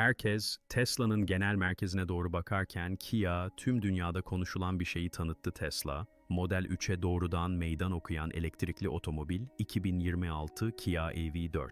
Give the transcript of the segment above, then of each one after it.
Herkes Tesla'nın genel merkezine doğru bakarken Kia tüm dünyada konuşulan bir şeyi tanıttı Tesla. Model 3'e doğrudan meydan okuyan elektrikli otomobil 2026 Kia EV4.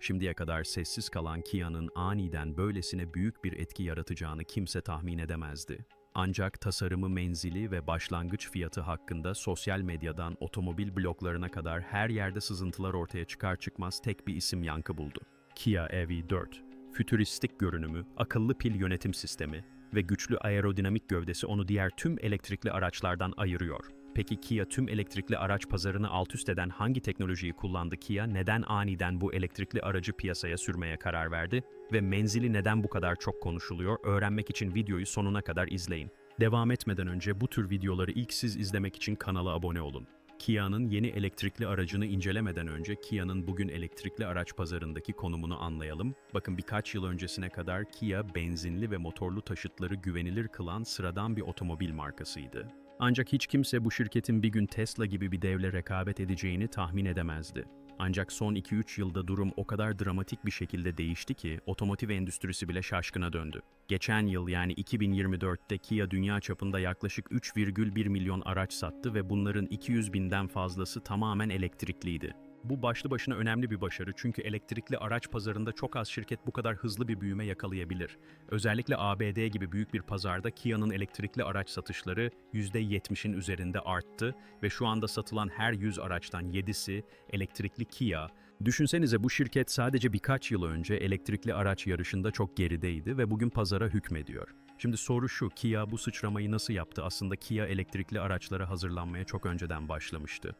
Şimdiye kadar sessiz kalan Kia'nın aniden böylesine büyük bir etki yaratacağını kimse tahmin edemezdi. Ancak tasarımı menzili ve başlangıç fiyatı hakkında sosyal medyadan otomobil bloglarına kadar her yerde sızıntılar ortaya çıkar çıkmaz tek bir isim yankı buldu. Kia EV4, fütüristik görünümü, akıllı pil yönetim sistemi ve güçlü aerodinamik gövdesi onu diğer tüm elektrikli araçlardan ayırıyor. Peki Kia tüm elektrikli araç pazarını alt üst eden hangi teknolojiyi kullandı Kia? Neden aniden bu elektrikli aracı piyasaya sürmeye karar verdi? Ve menzili neden bu kadar çok konuşuluyor? Öğrenmek için videoyu sonuna kadar izleyin. Devam etmeden önce bu tür videoları ilk siz izlemek için kanala abone olun. Kia'nın yeni elektrikli aracını incelemeden önce Kia'nın bugün elektrikli araç pazarındaki konumunu anlayalım. Bakın birkaç yıl öncesine kadar Kia benzinli ve motorlu taşıtları güvenilir kılan sıradan bir otomobil markasıydı. Ancak hiç kimse bu şirketin bir gün Tesla gibi bir devle rekabet edeceğini tahmin edemezdi. Ancak son 2-3 yılda durum o kadar dramatik bir şekilde değişti ki otomotiv endüstrisi bile şaşkına döndü. Geçen yıl yani 2024'te Kia dünya çapında yaklaşık 3,1 milyon araç sattı ve bunların 200 binden fazlası tamamen elektrikliydi. Bu başlı başına önemli bir başarı çünkü elektrikli araç pazarında çok az şirket bu kadar hızlı bir büyüme yakalayabilir. Özellikle ABD gibi büyük bir pazarda Kia'nın elektrikli araç satışları %70'in üzerinde arttı ve şu anda satılan her 100 araçtan 7'si elektrikli Kia. Düşünsenize bu şirket sadece birkaç yıl önce elektrikli araç yarışında çok gerideydi ve bugün pazara hükmediyor. Şimdi soru şu, Kia bu sıçramayı nasıl yaptı? Aslında Kia elektrikli araçlara hazırlanmaya çok önceden başlamıştı.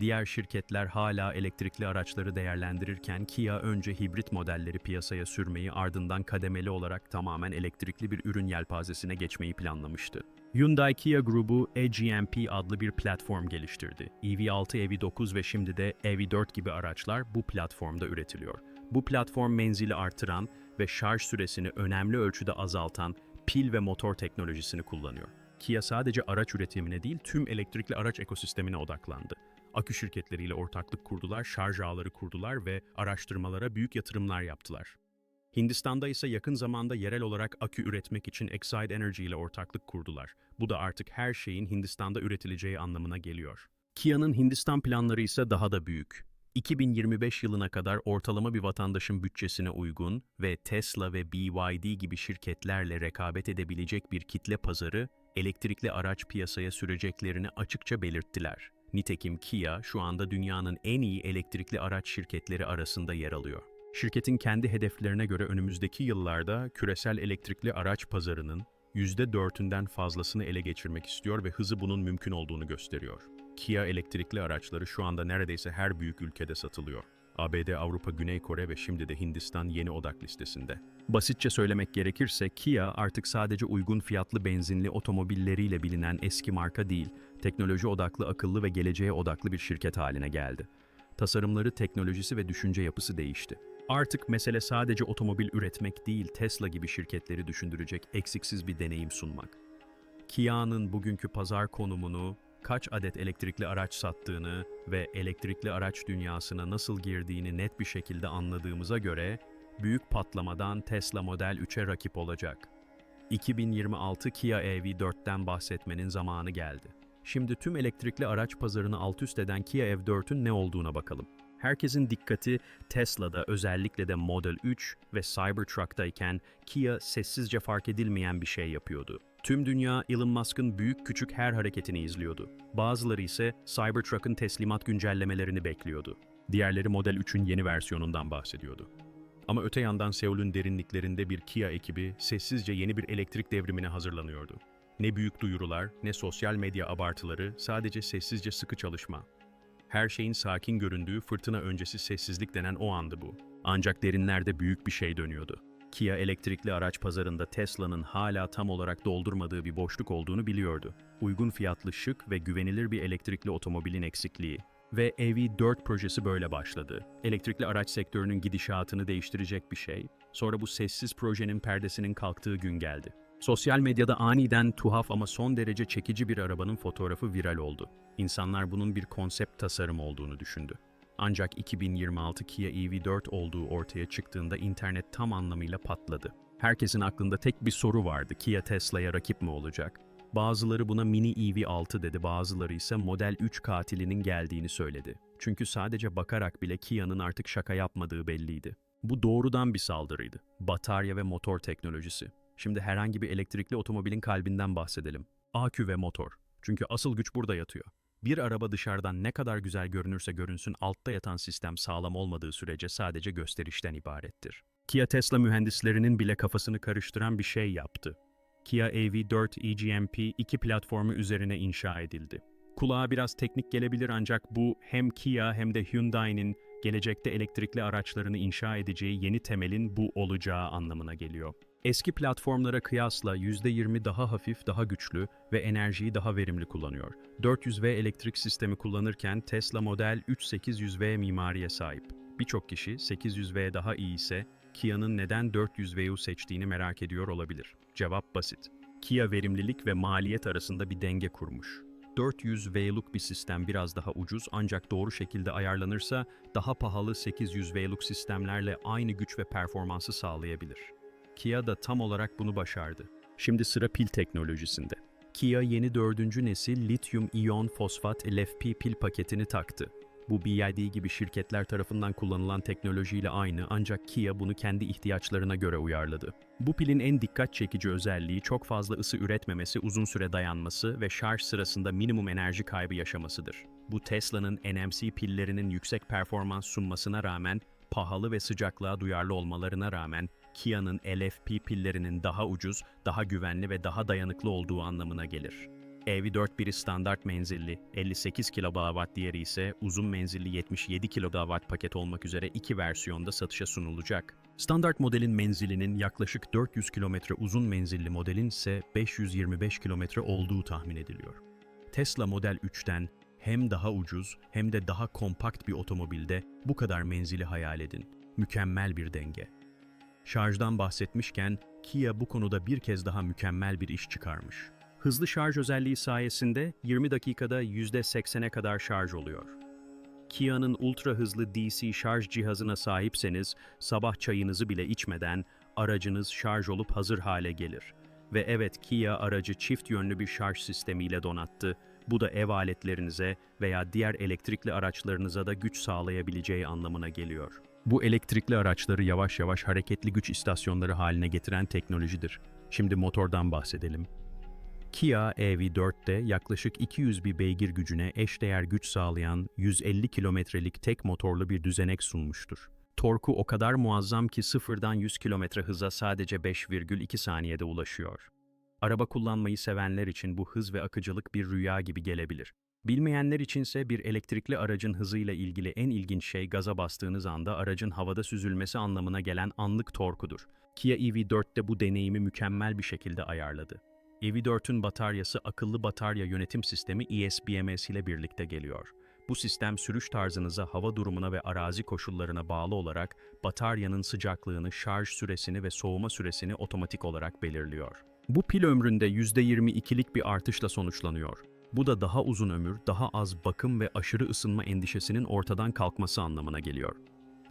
Diğer şirketler hala elektrikli araçları değerlendirirken Kia önce hibrit modelleri piyasaya sürmeyi ardından kademeli olarak tamamen elektrikli bir ürün yelpazesine geçmeyi planlamıştı. Hyundai Kia grubu eGMP adlı bir platform geliştirdi. EV6, EV9 ve şimdi de EV4 gibi araçlar bu platformda üretiliyor. Bu platform menzili artıran ve şarj süresini önemli ölçüde azaltan pil ve motor teknolojisini kullanıyor. Kia sadece araç üretimine değil tüm elektrikli araç ekosistemine odaklandı akü şirketleriyle ortaklık kurdular, şarj ağları kurdular ve araştırmalara büyük yatırımlar yaptılar. Hindistan'da ise yakın zamanda yerel olarak akü üretmek için Exide Energy ile ortaklık kurdular. Bu da artık her şeyin Hindistan'da üretileceği anlamına geliyor. Kia'nın Hindistan planları ise daha da büyük. 2025 yılına kadar ortalama bir vatandaşın bütçesine uygun ve Tesla ve BYD gibi şirketlerle rekabet edebilecek bir kitle pazarı, elektrikli araç piyasaya süreceklerini açıkça belirttiler. Nitekim Kia şu anda dünyanın en iyi elektrikli araç şirketleri arasında yer alıyor. Şirketin kendi hedeflerine göre önümüzdeki yıllarda küresel elektrikli araç pazarının %4'ünden fazlasını ele geçirmek istiyor ve hızı bunun mümkün olduğunu gösteriyor. Kia elektrikli araçları şu anda neredeyse her büyük ülkede satılıyor. ABD, Avrupa, Güney Kore ve şimdi de Hindistan yeni odak listesinde. Basitçe söylemek gerekirse Kia artık sadece uygun fiyatlı benzinli otomobilleriyle bilinen eski marka değil, teknoloji odaklı, akıllı ve geleceğe odaklı bir şirket haline geldi. Tasarımları, teknolojisi ve düşünce yapısı değişti. Artık mesele sadece otomobil üretmek değil, Tesla gibi şirketleri düşündürecek eksiksiz bir deneyim sunmak. Kia'nın bugünkü pazar konumunu, kaç adet elektrikli araç sattığını ve elektrikli araç dünyasına nasıl girdiğini net bir şekilde anladığımıza göre büyük patlamadan Tesla Model 3'e rakip olacak. 2026 Kia EV4'ten bahsetmenin zamanı geldi. Şimdi tüm elektrikli araç pazarını alt üst eden Kia EV4'ün ne olduğuna bakalım. Herkesin dikkati Tesla'da özellikle de Model 3 ve Cybertruck'tayken Kia sessizce fark edilmeyen bir şey yapıyordu. Tüm dünya Elon Musk'ın büyük küçük her hareketini izliyordu. Bazıları ise Cybertruck'ın teslimat güncellemelerini bekliyordu. Diğerleri Model 3'ün yeni versiyonundan bahsediyordu. Ama öte yandan Seul'ün derinliklerinde bir Kia ekibi sessizce yeni bir elektrik devrimine hazırlanıyordu. Ne büyük duyurular, ne sosyal medya abartıları, sadece sessizce sıkı çalışma. Her şeyin sakin göründüğü fırtına öncesi sessizlik denen o andı bu. Ancak derinlerde büyük bir şey dönüyordu. Kia elektrikli araç pazarında Tesla'nın hala tam olarak doldurmadığı bir boşluk olduğunu biliyordu. Uygun fiyatlı şık ve güvenilir bir elektrikli otomobilin eksikliği. Ve EV4 projesi böyle başladı. Elektrikli araç sektörünün gidişatını değiştirecek bir şey. Sonra bu sessiz projenin perdesinin kalktığı gün geldi. Sosyal medyada aniden tuhaf ama son derece çekici bir arabanın fotoğrafı viral oldu. İnsanlar bunun bir konsept tasarım olduğunu düşündü. Ancak 2026 Kia EV4 olduğu ortaya çıktığında internet tam anlamıyla patladı. Herkesin aklında tek bir soru vardı. Kia Tesla'ya rakip mi olacak? Bazıları buna Mini EV6 dedi, bazıları ise Model 3 katilinin geldiğini söyledi. Çünkü sadece bakarak bile Kia'nın artık şaka yapmadığı belliydi. Bu doğrudan bir saldırıydı. Batarya ve motor teknolojisi. Şimdi herhangi bir elektrikli otomobilin kalbinden bahsedelim. Akü ve motor. Çünkü asıl güç burada yatıyor. Bir araba dışarıdan ne kadar güzel görünürse görünsün altta yatan sistem sağlam olmadığı sürece sadece gösterişten ibarettir. Kia Tesla mühendislerinin bile kafasını karıştıran bir şey yaptı. Kia EV4 eGMP iki platformu üzerine inşa edildi. Kulağa biraz teknik gelebilir ancak bu hem Kia hem de Hyundai'nin gelecekte elektrikli araçlarını inşa edeceği yeni temelin bu olacağı anlamına geliyor. Eski platformlara kıyasla %20 daha hafif, daha güçlü ve enerjiyi daha verimli kullanıyor. 400V elektrik sistemi kullanırken Tesla Model 3 800V mimariye sahip. Birçok kişi 800V daha iyi ise Kia'nın neden 400V'yu seçtiğini merak ediyor olabilir. Cevap basit. Kia verimlilik ve maliyet arasında bir denge kurmuş. 400V'luk bir sistem biraz daha ucuz ancak doğru şekilde ayarlanırsa daha pahalı 800V'luk sistemlerle aynı güç ve performansı sağlayabilir. Kia da tam olarak bunu başardı. Şimdi sıra pil teknolojisinde. Kia yeni dördüncü nesil lityum iyon fosfat LFP pil paketini taktı. Bu BYD gibi şirketler tarafından kullanılan teknolojiyle aynı ancak Kia bunu kendi ihtiyaçlarına göre uyarladı. Bu pilin en dikkat çekici özelliği çok fazla ısı üretmemesi, uzun süre dayanması ve şarj sırasında minimum enerji kaybı yaşamasıdır. Bu Tesla'nın NMC pillerinin yüksek performans sunmasına rağmen, pahalı ve sıcaklığa duyarlı olmalarına rağmen Kia'nın LFP pillerinin daha ucuz, daha güvenli ve daha dayanıklı olduğu anlamına gelir. EV4 biri standart menzilli 58 kW, diğeri ise uzun menzilli 77 kW paket olmak üzere iki versiyonda satışa sunulacak. Standart modelin menzilinin yaklaşık 400 km, uzun menzilli modelin ise 525 km olduğu tahmin ediliyor. Tesla Model 3'ten hem daha ucuz hem de daha kompakt bir otomobilde bu kadar menzili hayal edin. Mükemmel bir denge. Şarjdan bahsetmişken Kia bu konuda bir kez daha mükemmel bir iş çıkarmış. Hızlı şarj özelliği sayesinde 20 dakikada %80'e kadar şarj oluyor. Kia'nın ultra hızlı DC şarj cihazına sahipseniz sabah çayınızı bile içmeden aracınız şarj olup hazır hale gelir. Ve evet Kia aracı çift yönlü bir şarj sistemiyle donattı. Bu da ev aletlerinize veya diğer elektrikli araçlarınıza da güç sağlayabileceği anlamına geliyor. Bu elektrikli araçları yavaş yavaş hareketli güç istasyonları haline getiren teknolojidir. Şimdi motordan bahsedelim. Kia EV4'te yaklaşık 200 bir beygir gücüne eşdeğer güç sağlayan 150 kilometrelik tek motorlu bir düzenek sunmuştur. Torku o kadar muazzam ki sıfırdan 100 kilometre hıza sadece 5,2 saniyede ulaşıyor. Araba kullanmayı sevenler için bu hız ve akıcılık bir rüya gibi gelebilir. Bilmeyenler içinse bir elektrikli aracın hızıyla ilgili en ilginç şey gaza bastığınız anda aracın havada süzülmesi anlamına gelen anlık torkudur. Kia EV4'te bu deneyimi mükemmel bir şekilde ayarladı. EV4'ün bataryası akıllı batarya yönetim sistemi ESBMS ile birlikte geliyor. Bu sistem sürüş tarzınıza, hava durumuna ve arazi koşullarına bağlı olarak bataryanın sıcaklığını, şarj süresini ve soğuma süresini otomatik olarak belirliyor. Bu pil ömründe %22'lik bir artışla sonuçlanıyor. Bu da daha uzun ömür, daha az bakım ve aşırı ısınma endişesinin ortadan kalkması anlamına geliyor.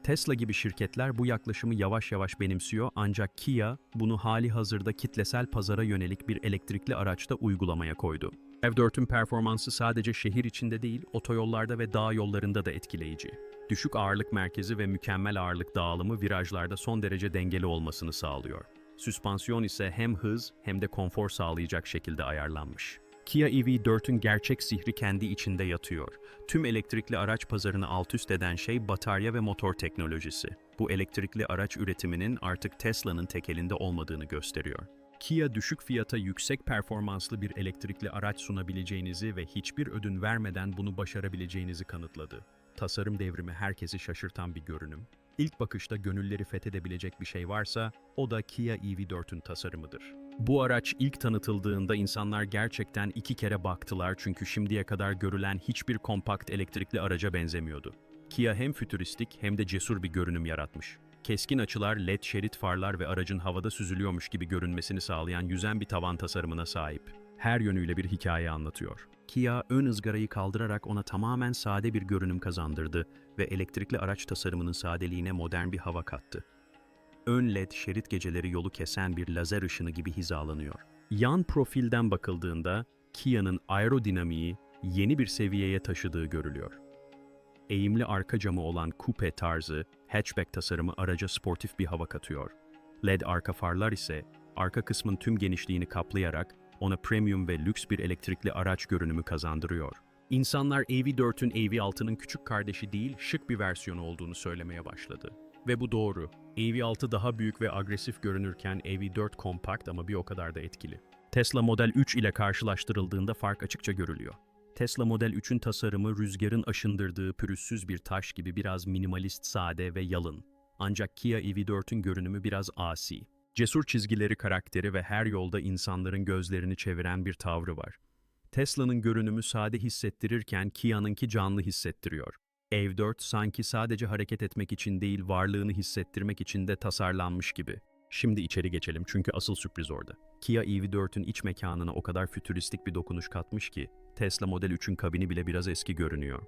Tesla gibi şirketler bu yaklaşımı yavaş yavaş benimsiyor ancak Kia bunu hali hazırda kitlesel pazara yönelik bir elektrikli araçta uygulamaya koydu. EV4'ün performansı sadece şehir içinde değil, otoyollarda ve dağ yollarında da etkileyici. Düşük ağırlık merkezi ve mükemmel ağırlık dağılımı virajlarda son derece dengeli olmasını sağlıyor. Süspansiyon ise hem hız hem de konfor sağlayacak şekilde ayarlanmış. Kia EV4'ün gerçek sihri kendi içinde yatıyor. Tüm elektrikli araç pazarını alt üst eden şey batarya ve motor teknolojisi. Bu elektrikli araç üretiminin artık Tesla'nın tek elinde olmadığını gösteriyor. Kia düşük fiyata yüksek performanslı bir elektrikli araç sunabileceğinizi ve hiçbir ödün vermeden bunu başarabileceğinizi kanıtladı. Tasarım devrimi herkesi şaşırtan bir görünüm. İlk bakışta gönülleri fethedebilecek bir şey varsa o da Kia EV4'ün tasarımıdır. Bu araç ilk tanıtıldığında insanlar gerçekten iki kere baktılar çünkü şimdiye kadar görülen hiçbir kompakt elektrikli araca benzemiyordu. Kia hem fütüristik hem de cesur bir görünüm yaratmış. Keskin açılar, led şerit farlar ve aracın havada süzülüyormuş gibi görünmesini sağlayan yüzen bir tavan tasarımına sahip. her yönüyle bir hikaye anlatıyor. Kia ön ızgarayı kaldırarak ona tamamen sade bir görünüm kazandırdı ve elektrikli araç tasarımının sadeliğine modern bir hava kattı. Ön led şerit geceleri yolu kesen bir lazer ışını gibi hizalanıyor. Yan profilden bakıldığında Kia'nın aerodinamiği yeni bir seviyeye taşıdığı görülüyor. Eğimli arka camı olan coupe tarzı, hatchback tasarımı araca sportif bir hava katıyor. LED arka farlar ise arka kısmın tüm genişliğini kaplayarak ona premium ve lüks bir elektrikli araç görünümü kazandırıyor. İnsanlar AV4'ün AV6'nın küçük kardeşi değil, şık bir versiyonu olduğunu söylemeye başladı. Ve bu doğru. AV6 daha büyük ve agresif görünürken AV4 kompakt ama bir o kadar da etkili. Tesla Model 3 ile karşılaştırıldığında fark açıkça görülüyor. Tesla Model 3'ün tasarımı rüzgarın aşındırdığı pürüzsüz bir taş gibi biraz minimalist, sade ve yalın. Ancak Kia EV4'ün görünümü biraz asi. Cesur çizgileri, karakteri ve her yolda insanların gözlerini çeviren bir tavrı var. Tesla'nın görünümü sade hissettirirken Kia'nınki canlı hissettiriyor. EV4 sanki sadece hareket etmek için değil, varlığını hissettirmek için de tasarlanmış gibi. Şimdi içeri geçelim çünkü asıl sürpriz orada. Kia EV4'ün iç mekanına o kadar fütüristik bir dokunuş katmış ki, Tesla Model 3'ün kabini bile biraz eski görünüyor.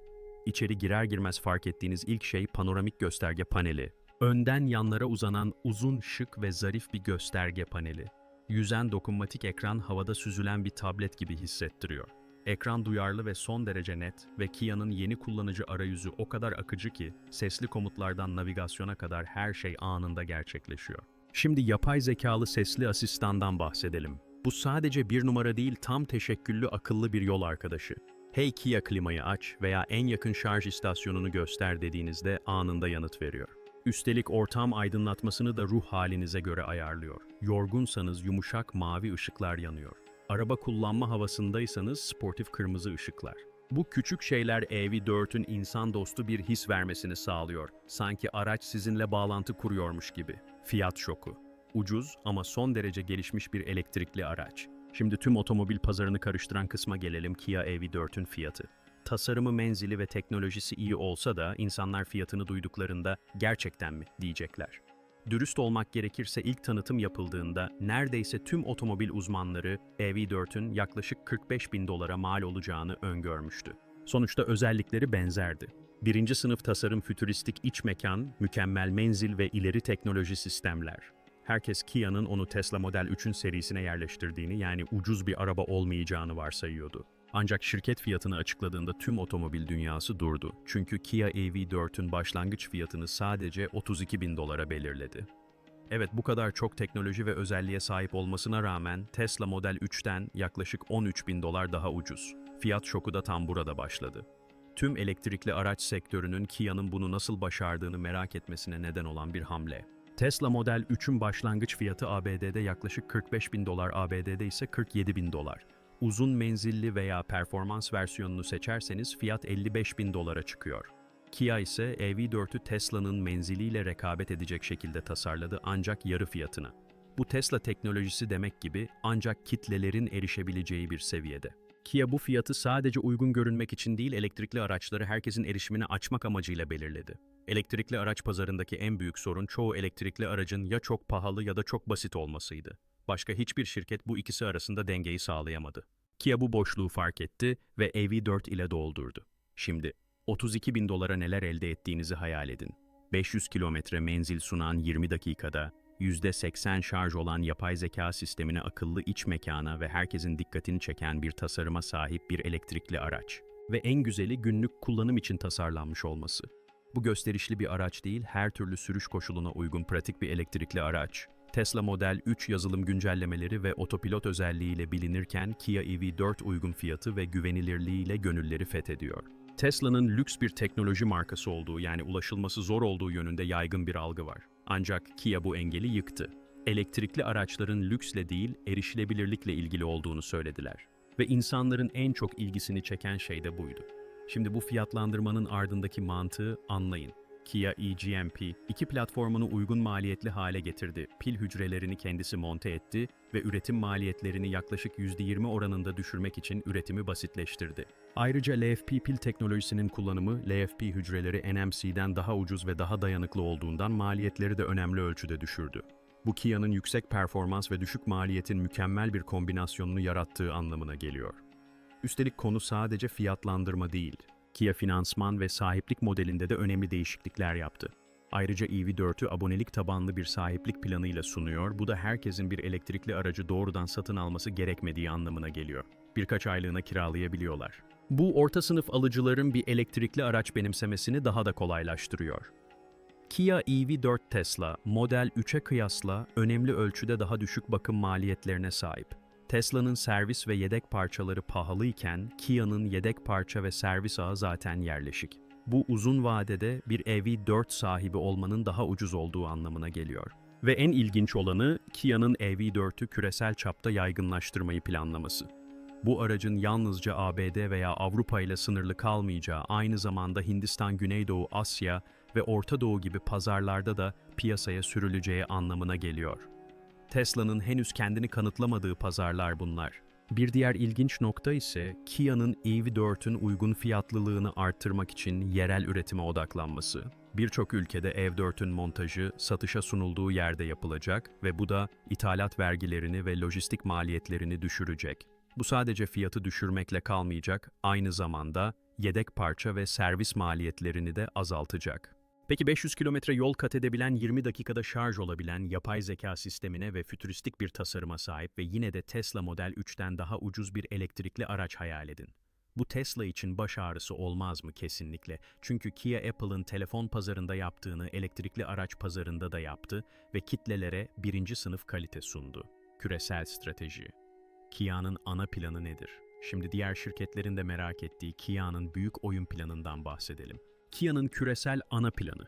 İçeri girer girmez fark ettiğiniz ilk şey panoramik gösterge paneli. Önden yanlara uzanan uzun, şık ve zarif bir gösterge paneli. Yüzen dokunmatik ekran havada süzülen bir tablet gibi hissettiriyor. Ekran duyarlı ve son derece net ve Kia'nın yeni kullanıcı arayüzü o kadar akıcı ki sesli komutlardan navigasyona kadar her şey anında gerçekleşiyor. Şimdi yapay zekalı sesli asistandan bahsedelim. Bu sadece bir numara değil tam teşekküllü akıllı bir yol arkadaşı. Hey Kia klimayı aç veya en yakın şarj istasyonunu göster dediğinizde anında yanıt veriyor. Üstelik ortam aydınlatmasını da ruh halinize göre ayarlıyor. Yorgunsanız yumuşak mavi ışıklar yanıyor. Araba kullanma havasındaysanız sportif kırmızı ışıklar. Bu küçük şeyler EV4'ün insan dostu bir his vermesini sağlıyor. Sanki araç sizinle bağlantı kuruyormuş gibi. Fiyat şoku. Ucuz ama son derece gelişmiş bir elektrikli araç. Şimdi tüm otomobil pazarını karıştıran kısma gelelim Kia EV4'ün fiyatı. Tasarımı, menzili ve teknolojisi iyi olsa da insanlar fiyatını duyduklarında gerçekten mi diyecekler. Dürüst olmak gerekirse ilk tanıtım yapıldığında neredeyse tüm otomobil uzmanları EV4'ün yaklaşık 45 bin dolara mal olacağını öngörmüştü. Sonuçta özellikleri benzerdi. Birinci sınıf tasarım fütüristik iç mekan, mükemmel menzil ve ileri teknoloji sistemler. Herkes Kia'nın onu Tesla Model 3'ün serisine yerleştirdiğini yani ucuz bir araba olmayacağını varsayıyordu. Ancak şirket fiyatını açıkladığında tüm otomobil dünyası durdu. Çünkü Kia EV4'ün başlangıç fiyatını sadece 32 bin dolara belirledi. Evet bu kadar çok teknoloji ve özelliğe sahip olmasına rağmen Tesla Model 3'ten yaklaşık 13 bin dolar daha ucuz. Fiyat şoku da tam burada başladı. Tüm elektrikli araç sektörünün Kia'nın bunu nasıl başardığını merak etmesine neden olan bir hamle. Tesla Model 3'ün başlangıç fiyatı ABD'de yaklaşık 45 bin dolar, ABD'de ise 47 bin dolar. Uzun menzilli veya performans versiyonunu seçerseniz fiyat 55 bin dolara çıkıyor. Kia ise EV4'ü Tesla'nın menziliyle rekabet edecek şekilde tasarladı ancak yarı fiyatına. Bu Tesla teknolojisi demek gibi ancak kitlelerin erişebileceği bir seviyede. Kia bu fiyatı sadece uygun görünmek için değil elektrikli araçları herkesin erişimine açmak amacıyla belirledi. Elektrikli araç pazarındaki en büyük sorun çoğu elektrikli aracın ya çok pahalı ya da çok basit olmasıydı. Başka hiçbir şirket bu ikisi arasında dengeyi sağlayamadı. Kia bu boşluğu fark etti ve EV4 ile doldurdu. Şimdi 32 bin dolara neler elde ettiğinizi hayal edin. 500 kilometre menzil sunan 20 dakikada, %80 şarj olan yapay zeka sistemine akıllı iç mekana ve herkesin dikkatini çeken bir tasarıma sahip bir elektrikli araç. Ve en güzeli günlük kullanım için tasarlanmış olması. Bu gösterişli bir araç değil, her türlü sürüş koşuluna uygun pratik bir elektrikli araç. Tesla Model 3 yazılım güncellemeleri ve otopilot özelliğiyle bilinirken Kia EV4 uygun fiyatı ve güvenilirliğiyle gönülleri fethediyor. Tesla'nın lüks bir teknoloji markası olduğu yani ulaşılması zor olduğu yönünde yaygın bir algı var. Ancak Kia bu engeli yıktı. Elektrikli araçların lüksle değil, erişilebilirlikle ilgili olduğunu söylediler. Ve insanların en çok ilgisini çeken şey de buydu. Şimdi bu fiyatlandırmanın ardındaki mantığı anlayın. Kia eGMP, iki platformunu uygun maliyetli hale getirdi. Pil hücrelerini kendisi monte etti ve üretim maliyetlerini yaklaşık %20 oranında düşürmek için üretimi basitleştirdi. Ayrıca LFP pil teknolojisinin kullanımı, LFP hücreleri NMC'den daha ucuz ve daha dayanıklı olduğundan maliyetleri de önemli ölçüde düşürdü. Bu Kia'nın yüksek performans ve düşük maliyetin mükemmel bir kombinasyonunu yarattığı anlamına geliyor. Üstelik konu sadece fiyatlandırma değil. Kia finansman ve sahiplik modelinde de önemli değişiklikler yaptı. Ayrıca EV4'ü abonelik tabanlı bir sahiplik planıyla sunuyor. Bu da herkesin bir elektrikli aracı doğrudan satın alması gerekmediği anlamına geliyor. Birkaç aylığına kiralayabiliyorlar. Bu orta sınıf alıcıların bir elektrikli araç benimsemesini daha da kolaylaştırıyor. Kia EV4 Tesla, Model 3'e kıyasla önemli ölçüde daha düşük bakım maliyetlerine sahip. Tesla'nın servis ve yedek parçaları pahalıyken Kia'nın yedek parça ve servis ağı zaten yerleşik. Bu uzun vadede bir EV4 sahibi olmanın daha ucuz olduğu anlamına geliyor. Ve en ilginç olanı Kia'nın EV4'ü küresel çapta yaygınlaştırmayı planlaması. Bu aracın yalnızca ABD veya Avrupa ile sınırlı kalmayacağı, aynı zamanda Hindistan, Güneydoğu Asya ve Orta Doğu gibi pazarlarda da piyasaya sürüleceği anlamına geliyor. Tesla'nın henüz kendini kanıtlamadığı pazarlar bunlar. Bir diğer ilginç nokta ise Kia'nın EV4'ün uygun fiyatlılığını arttırmak için yerel üretime odaklanması. Birçok ülkede EV4'ün montajı satışa sunulduğu yerde yapılacak ve bu da ithalat vergilerini ve lojistik maliyetlerini düşürecek. Bu sadece fiyatı düşürmekle kalmayacak, aynı zamanda yedek parça ve servis maliyetlerini de azaltacak. Peki 500 kilometre yol kat edebilen 20 dakikada şarj olabilen yapay zeka sistemine ve fütüristik bir tasarıma sahip ve yine de Tesla Model 3'ten daha ucuz bir elektrikli araç hayal edin. Bu Tesla için baş ağrısı olmaz mı kesinlikle? Çünkü Kia Apple'ın telefon pazarında yaptığını elektrikli araç pazarında da yaptı ve kitlelere birinci sınıf kalite sundu. Küresel strateji. Kia'nın ana planı nedir? Şimdi diğer şirketlerin de merak ettiği Kia'nın büyük oyun planından bahsedelim. Kia'nın küresel ana planı.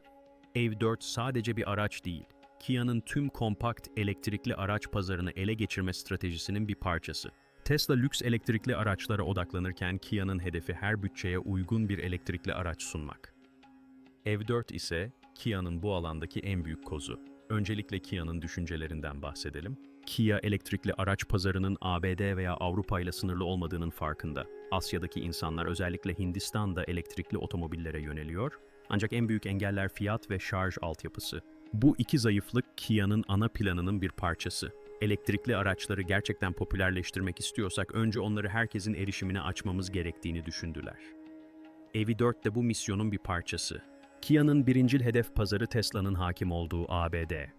EV4 sadece bir araç değil, Kia'nın tüm kompakt elektrikli araç pazarını ele geçirme stratejisinin bir parçası. Tesla lüks elektrikli araçlara odaklanırken Kia'nın hedefi her bütçeye uygun bir elektrikli araç sunmak. EV4 ise Kia'nın bu alandaki en büyük kozu. Öncelikle Kia'nın düşüncelerinden bahsedelim. Kia elektrikli araç pazarının ABD veya Avrupa ile sınırlı olmadığının farkında. Asya'daki insanlar özellikle Hindistan'da elektrikli otomobillere yöneliyor. Ancak en büyük engeller fiyat ve şarj altyapısı. Bu iki zayıflık Kia'nın ana planının bir parçası. Elektrikli araçları gerçekten popülerleştirmek istiyorsak önce onları herkesin erişimine açmamız gerektiğini düşündüler. EV4 de bu misyonun bir parçası. Kia'nın birincil hedef pazarı Tesla'nın hakim olduğu ABD.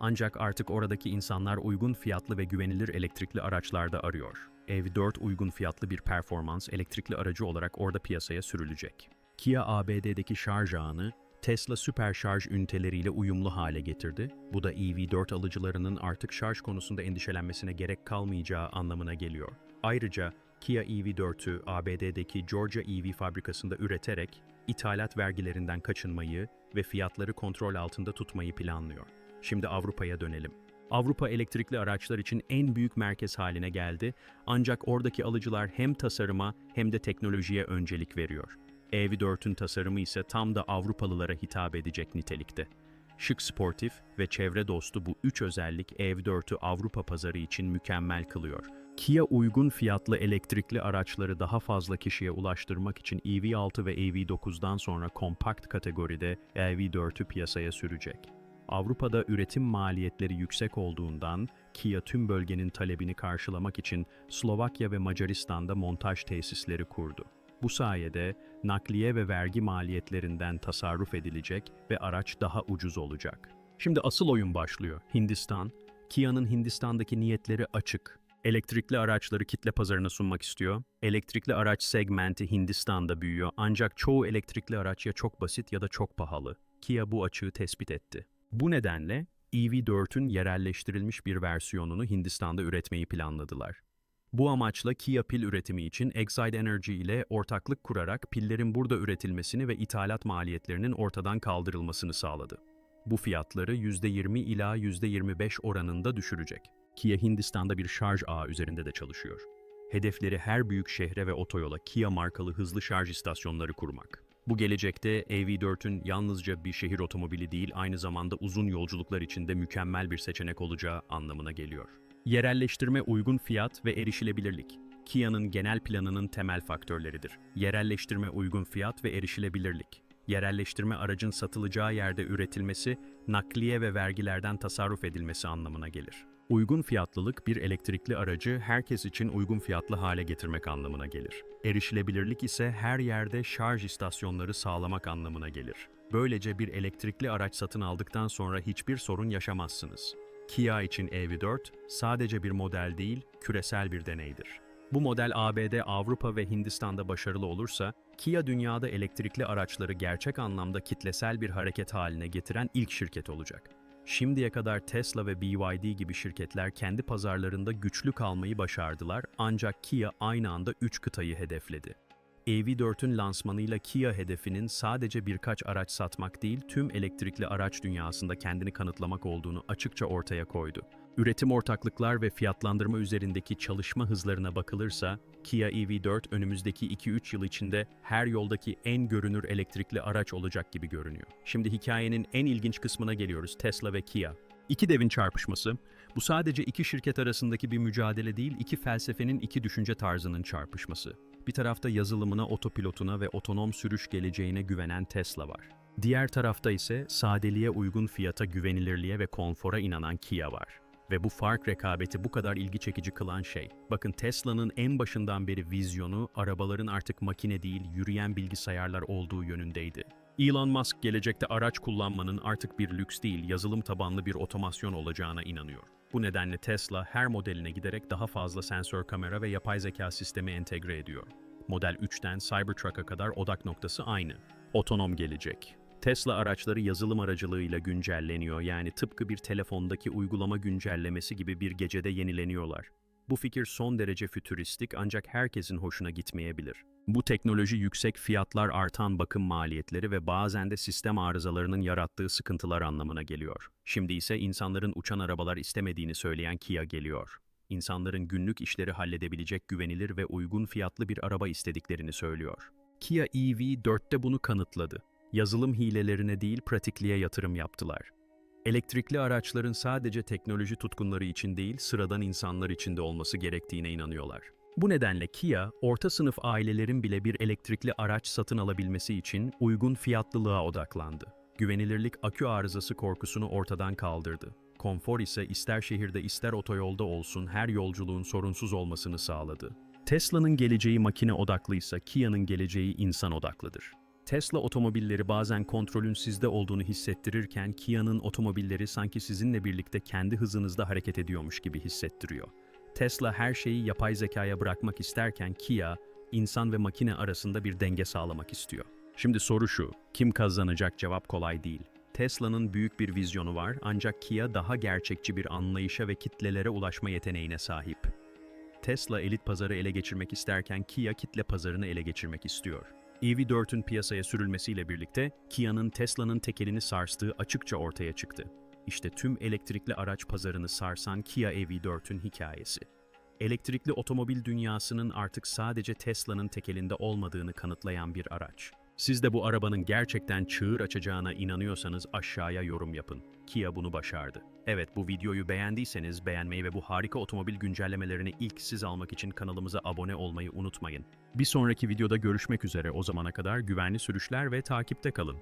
Ancak artık oradaki insanlar uygun fiyatlı ve güvenilir elektrikli araçlarda arıyor. EV4 uygun fiyatlı bir performans elektrikli aracı olarak orada piyasaya sürülecek. Kia ABD'deki şarj ağını Tesla süper şarj üniteleriyle uyumlu hale getirdi. Bu da EV4 alıcılarının artık şarj konusunda endişelenmesine gerek kalmayacağı anlamına geliyor. Ayrıca Kia EV4'ü ABD'deki Georgia EV fabrikasında üreterek ithalat vergilerinden kaçınmayı ve fiyatları kontrol altında tutmayı planlıyor. Şimdi Avrupa'ya dönelim. Avrupa elektrikli araçlar için en büyük merkez haline geldi ancak oradaki alıcılar hem tasarıma hem de teknolojiye öncelik veriyor. EV4'ün tasarımı ise tam da Avrupalılara hitap edecek nitelikte. Şık sportif ve çevre dostu bu üç özellik EV4'ü Avrupa pazarı için mükemmel kılıyor. Kia uygun fiyatlı elektrikli araçları daha fazla kişiye ulaştırmak için EV6 ve EV9'dan sonra kompakt kategoride EV4'ü piyasaya sürecek. Avrupa'da üretim maliyetleri yüksek olduğundan Kia tüm bölgenin talebini karşılamak için Slovakya ve Macaristan'da montaj tesisleri kurdu. Bu sayede nakliye ve vergi maliyetlerinden tasarruf edilecek ve araç daha ucuz olacak. Şimdi asıl oyun başlıyor. Hindistan. Kia'nın Hindistan'daki niyetleri açık. Elektrikli araçları kitle pazarına sunmak istiyor. Elektrikli araç segmenti Hindistan'da büyüyor ancak çoğu elektrikli araç ya çok basit ya da çok pahalı. Kia bu açığı tespit etti. Bu nedenle EV4'ün yerelleştirilmiş bir versiyonunu Hindistan'da üretmeyi planladılar. Bu amaçla Kia pil üretimi için Exide Energy ile ortaklık kurarak pillerin burada üretilmesini ve ithalat maliyetlerinin ortadan kaldırılmasını sağladı. Bu fiyatları %20 ila %25 oranında düşürecek. Kia Hindistan'da bir şarj ağı üzerinde de çalışıyor. Hedefleri her büyük şehre ve otoyola Kia markalı hızlı şarj istasyonları kurmak. Bu gelecekte EV4'ün yalnızca bir şehir otomobili değil, aynı zamanda uzun yolculuklar için de mükemmel bir seçenek olacağı anlamına geliyor. Yerelleştirme uygun fiyat ve erişilebilirlik. Kia'nın genel planının temel faktörleridir. Yerelleştirme uygun fiyat ve erişilebilirlik. yerelleştirme aracın satılacağı yerde üretilmesi, nakliye ve vergilerden tasarruf edilmesi anlamına gelir. Uygun fiyatlılık bir elektrikli aracı herkes için uygun fiyatlı hale getirmek anlamına gelir. Erişilebilirlik ise her yerde şarj istasyonları sağlamak anlamına gelir. Böylece bir elektrikli araç satın aldıktan sonra hiçbir sorun yaşamazsınız. Kia için EV4 sadece bir model değil, küresel bir deneydir. Bu model ABD, Avrupa ve Hindistan'da başarılı olursa, Kia dünyada elektrikli araçları gerçek anlamda kitlesel bir hareket haline getiren ilk şirket olacak. Şimdiye kadar Tesla ve BYD gibi şirketler kendi pazarlarında güçlü kalmayı başardılar ancak Kia aynı anda 3 kıtayı hedefledi. EV4'ün lansmanıyla Kia hedefinin sadece birkaç araç satmak değil, tüm elektrikli araç dünyasında kendini kanıtlamak olduğunu açıkça ortaya koydu. Üretim ortaklıklar ve fiyatlandırma üzerindeki çalışma hızlarına bakılırsa, Kia EV4 önümüzdeki 2-3 yıl içinde her yoldaki en görünür elektrikli araç olacak gibi görünüyor. Şimdi hikayenin en ilginç kısmına geliyoruz, Tesla ve Kia. İki devin çarpışması, bu sadece iki şirket arasındaki bir mücadele değil, iki felsefenin iki düşünce tarzının çarpışması. Bir tarafta yazılımına, otopilotuna ve otonom sürüş geleceğine güvenen Tesla var. Diğer tarafta ise sadeliğe uygun fiyata, güvenilirliğe ve konfora inanan Kia var. Ve bu fark rekabeti bu kadar ilgi çekici kılan şey. Bakın Tesla'nın en başından beri vizyonu arabaların artık makine değil, yürüyen bilgisayarlar olduğu yönündeydi. Elon Musk gelecekte araç kullanmanın artık bir lüks değil, yazılım tabanlı bir otomasyon olacağına inanıyor. Bu nedenle Tesla her modeline giderek daha fazla sensör kamera ve yapay zeka sistemi entegre ediyor. Model 3'ten Cybertruck'a kadar odak noktası aynı. Otonom gelecek. Tesla araçları yazılım aracılığıyla güncelleniyor yani tıpkı bir telefondaki uygulama güncellemesi gibi bir gecede yenileniyorlar. Bu fikir son derece fütüristik ancak herkesin hoşuna gitmeyebilir. Bu teknoloji yüksek fiyatlar, artan bakım maliyetleri ve bazen de sistem arızalarının yarattığı sıkıntılar anlamına geliyor. Şimdi ise insanların uçan arabalar istemediğini söyleyen Kia geliyor. İnsanların günlük işleri halledebilecek güvenilir ve uygun fiyatlı bir araba istediklerini söylüyor. Kia EV4'te bunu kanıtladı. Yazılım hilelerine değil pratikliğe yatırım yaptılar. Elektrikli araçların sadece teknoloji tutkunları için değil, sıradan insanlar için de olması gerektiğine inanıyorlar. Bu nedenle Kia, orta sınıf ailelerin bile bir elektrikli araç satın alabilmesi için uygun fiyatlılığa odaklandı. Güvenilirlik akü arızası korkusunu ortadan kaldırdı. Konfor ise ister şehirde ister otoyolda olsun her yolculuğun sorunsuz olmasını sağladı. Tesla'nın geleceği makine odaklıysa Kia'nın geleceği insan odaklıdır. Tesla otomobilleri bazen kontrolün sizde olduğunu hissettirirken Kia'nın otomobilleri sanki sizinle birlikte kendi hızınızda hareket ediyormuş gibi hissettiriyor. Tesla her şeyi yapay zekaya bırakmak isterken Kia, insan ve makine arasında bir denge sağlamak istiyor. Şimdi soru şu, kim kazanacak cevap kolay değil. Tesla'nın büyük bir vizyonu var ancak Kia daha gerçekçi bir anlayışa ve kitlelere ulaşma yeteneğine sahip. Tesla elit pazarı ele geçirmek isterken Kia kitle pazarını ele geçirmek istiyor. EV4'ün piyasaya sürülmesiyle birlikte Kia'nın Tesla'nın tekelini sarstığı açıkça ortaya çıktı. İşte tüm elektrikli araç pazarını sarsan Kia EV4'ün hikayesi. Elektrikli otomobil dünyasının artık sadece Tesla'nın tekelinde olmadığını kanıtlayan bir araç. Siz de bu arabanın gerçekten çığır açacağına inanıyorsanız aşağıya yorum yapın. Kia bunu başardı. Evet bu videoyu beğendiyseniz beğenmeyi ve bu harika otomobil güncellemelerini ilk siz almak için kanalımıza abone olmayı unutmayın. Bir sonraki videoda görüşmek üzere o zamana kadar güvenli sürüşler ve takipte kalın.